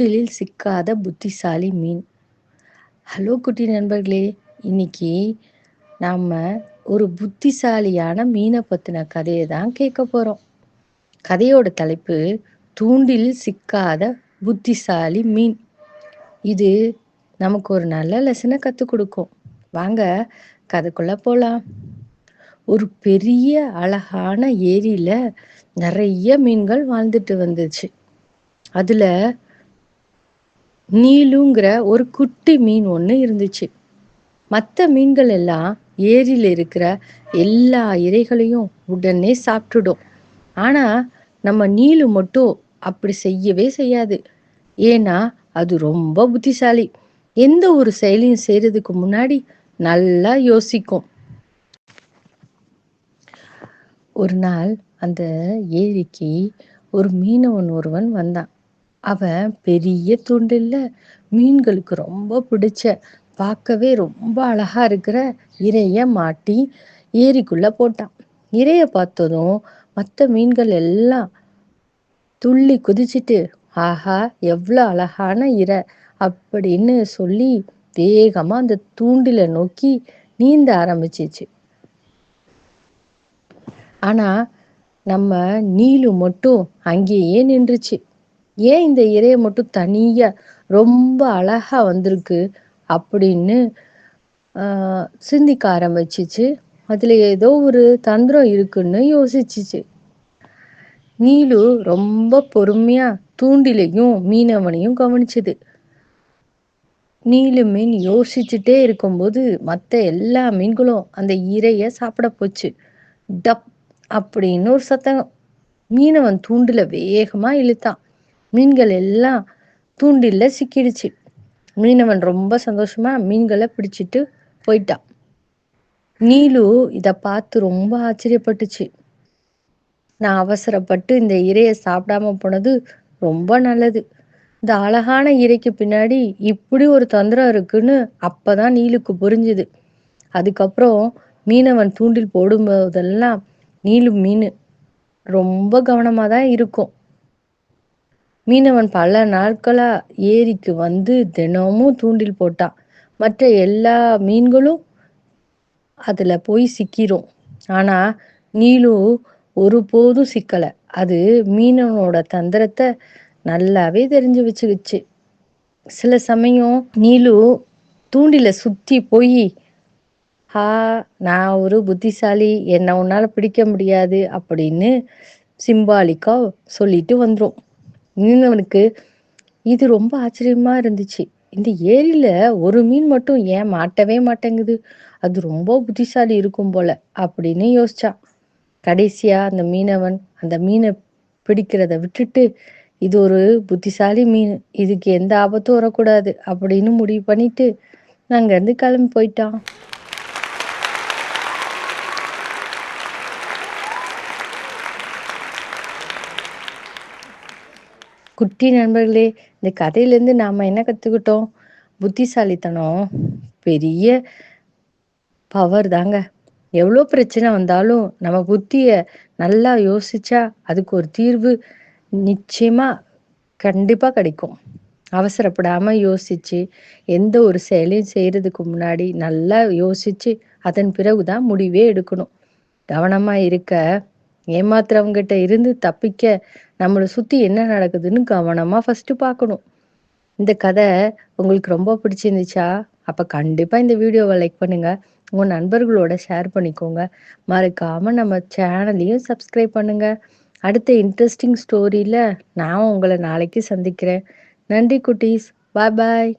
தூண்டிலில் சிக்காத புத்திசாலி மீன். ஹலோ குட்டி நண்பர்களே இன்னைக்கு நாம் ஒரு புத்திசாலியான மீனை பற்றின கதையை தான் கேட்க போகிறோம் கதையோட தலைப்பு தூண்டிலில் சிக்காத புத்திசாலி மீன். இது நமக்கு ஒரு நல்ல லெசனை கற்றுக் கொடுக்கும். வாங்க கதைக்குள்ள போகலாம் ஒரு பெரிய அழகான ஏரியில நிறைய மீன்கள் வாழ்ந்துட்டு வந்துச்சு. அதுல நீலுங்கிற ஒரு குட்டி மீன் ஒன்று இருந்துச்சு. மற்ற மீன்கள் எல்லாம் ஏரியில் இருக்கிற எல்லா இறைகளையும் உடனே சாப்பிட்டுடும். ஆனால் நம்ம நீலு மட்டும் அப்படி செய்யவே செய்யாது. ஏன்னா அது ரொம்ப புத்திசாலி. எந்த ஒரு செயலையும் செய்யறதுக்கு முன்னாடி நல்லா யோசிக்கும். ஒரு நாள் அந்த ஏரிக்கு ஒரு மீனவன் ஒருவன் வந்தான். அவன் பெரிய துண்டில்ல மீன்களுக்கு ரொம்ப பிடிச்ச பார்க்கவே ரொம்ப அழகா இருக்கிற இறைய மாட்டி ஏரிக்குள்ள போட்டான். இறைய பார்த்ததும் மற்ற மீன்கள் எல்லாம் துள்ளி குதிச்சிட்டு ஆஹா எவ்வளோ அழகான இறை அப்படின்னு சொல்லி வேகமா அந்த தூண்டில நோக்கி நீந்த ஆரம்பிச்சிச்சு. ஆனா நம்ம நீலு மட்டும் அங்கேயே நின்றுச்சு. ஏன் இந்த இறையை மட்டும் தனியா ரொம்ப அழகா வந்திருக்கு அப்படின்னு ஆஹ் சிந்திக்க ஆரம்பிச்சிச்சு. அதுல ஏதோ ஒரு தந்திரம் இருக்குன்னு யோசிச்சிச்சு. நீலு ரொம்ப பொறுமையா தூண்டிலையும் மீனவனையும் கவனிச்சது. நீலு மீன் யோசிச்சுட்டே இருக்கும்போது மற்ற எல்லா மீன்களும் அந்த இறைய சாப்பிட போச்சு. டப் அப்படின்னு ஒரு சத்தம். மீனவன் தூண்டில வேகமா இழுத்தான். மீன்கள் எல்லாம் தூண்டில்ல சிக்கிடுச்சு. மீனவன் ரொம்ப சந்தோஷமா மீன்களை பிடிச்சிட்டு போயிட்டான். நீலு இதை பார்த்து ரொம்ப ஆச்சரியப்பட்டுச்சு. நான் அவசரப்பட்டு இந்த இரையை சாப்பிடாம போனது ரொம்ப நல்லது. இந்த அழகான இறைக்கு பின்னாடி இப்படி ஒரு தொந்தரம் இருக்குன்னு அப்பதான் நீலுக்கு புரிஞ்சுது. அதுக்கப்புறம் மீனவன் தூண்டில் போடும்போதெல்லாம் நீலு மீன் ரொம்ப கவனமா தான் இருக்கும். மீனவன் பல நாட்களா ஏரிக்கு வந்து தினமும் தூண்டில் போட்டான். மற்ற எல்லா மீன்களும் அதுல போய் சிக்கிரும். ஆனா நீலு ஒருபோதும் சிக்கல. அது மீனவனோட தந்திரத்தை நல்லாவே தெரிஞ்சு வச்சுக்கிச்சு. சில சமயம் நீலு தூண்டில சுத்தி போய் ஹா நான் ஒரு புத்திசாலி. என்னை உன்னால பிடிக்க முடியாது அப்படின்னு சிம்பாலிக்கா சொல்லிட்டு வந்துடும் மீனவனுக்கு இது ரொம்ப ஆச்சரியமா இருந்துச்சு. இந்த ஏரியில ஒரு மீன் மட்டும் ஏன் மாட்டவே மாட்டேங்குது? அது ரொம்ப புத்திசாலி இருக்கும் போல அப்படின்னு யோசிச்சான் கடைசியா அந்த மீனவன் அந்த மீனை பிடிக்கிறத விட்டுட்டு இது ஒரு புத்திசாலி மீன் இதுக்கு எந்த ஆபத்தும் வரக்கூடாது அப்படின்னு முடிவு பண்ணிட்டு அங்கேருந்து கிளம்பி போயிட்டான். குட்டி நண்பர்களே இந்த கதையிலேருந்து நாம் என்ன கற்றுக்கிட்டோம் புத்திசாலித்தனம். பெரிய பவர் தாங்க. எவ்வளோ பிரச்சனை வந்தாலும் நம்ம புத்தியை நல்லா யோசிச்சா அதுக்கு ஒரு தீர்வு நிச்சயமாக கண்டிப்பாக கிடைக்கும். அவசரப்படாமல் யோசிச்சு எந்த ஒரு செயலையும் செய்கிறதுக்கு முன்னாடி நல்லா யோசிச்சு அதன் பிறகுதான் முடிவே எடுக்கணும். கவனமாக இருக்க. ஏமாத்துறவங்கிட்ட இருந்து தப்பிக்க நம்மளை சுத்தி என்ன நடக்குதுன்னு கவனமா ஃபர்ஸ்ட் பார்க்கணும். இந்த கதை உங்களுக்கு ரொம்ப பிடிச்சிருந்துச்சா? அப்ப கண்டிப்பா இந்த வீடியோவை லைக் பண்ணுங்க. உங்க நண்பர்களோட ஷேர் பண்ணிக்கோங்க. மறக்காம நம்ம சேனலையும் சப்ஸ்கிரைப் பண்ணுங்க. அடுத்த இன்ட்ரெஸ்டிங் ஸ்டோரியில நான் உங்களை நாளைக்கு சந்திக்கிறேன். நன்றி குட்டீஸ். பாய் பாய்